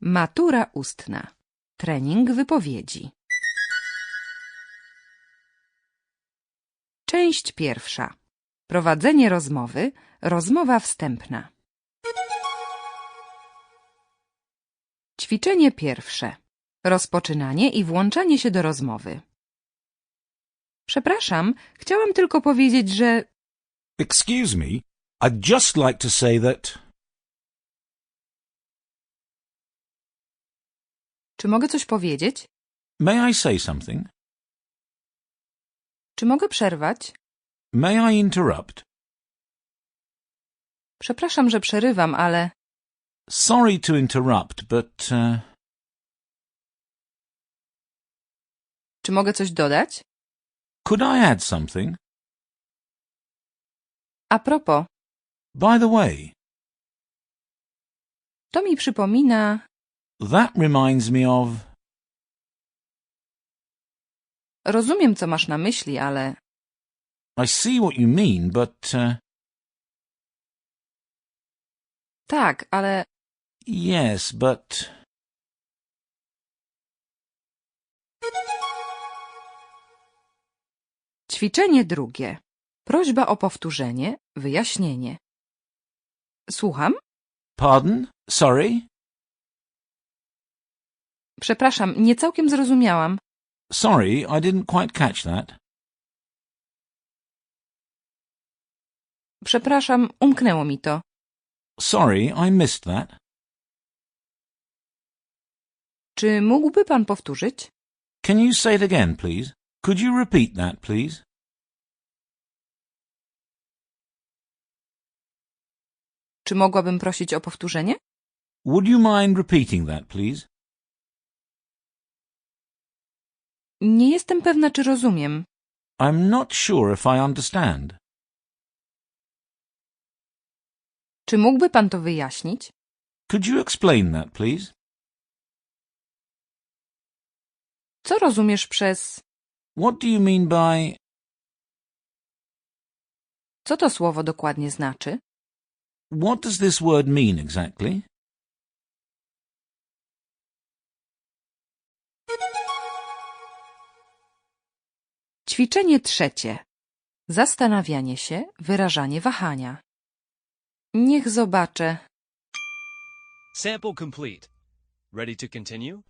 Matura ustna. Trening wypowiedzi. Część pierwsza. Prowadzenie rozmowy. Rozmowa wstępna. Ćwiczenie pierwsze. Rozpoczynanie i włączanie się do rozmowy. Przepraszam, chciałam tylko powiedzieć, że Excuse me, I'd just like to say that... czy mogę coś powiedzieć? May I say something? Czy mogę przerwać? May I interrupt? Przepraszam, że przerywam, ale Sorry to interrupt, but... Uh, czy mogę coś dodać? could I add something? A propos, By the way, to mi przypomina, that reminds me of... rozumiem, co masz na myśli, ale I see what you mean, but... Uh, tak, ale yes, but... Ćwiczenie drugie. Prośba o powtórzenie, wyjaśnienie. Słucham? Pardon? Sorry? Przepraszam, nie całkiem zrozumiałam. Sorry, I didn't quite catch that. Przepraszam, umknęło mi to. Sorry, I missed that. Czy mógłby pan powtórzyć? Can you say it again, please? Could you repeat that, please? Czy mogłabym prosić o powtórzenie? Would you mind repeating that, please? Nie jestem pewna, czy rozumiem. I'm not sure if I understand. Czy mógłby pan to wyjaśnić? Could you explain that, please? Co rozumiesz przez... What do you mean by... Co to słowo dokładnie znaczy? What does this word mean exactly? Ćwiczenie trzecie. Zastanawianie się, wyrażanie wahania. Niech zobaczę. Sample complete. Ready to continue?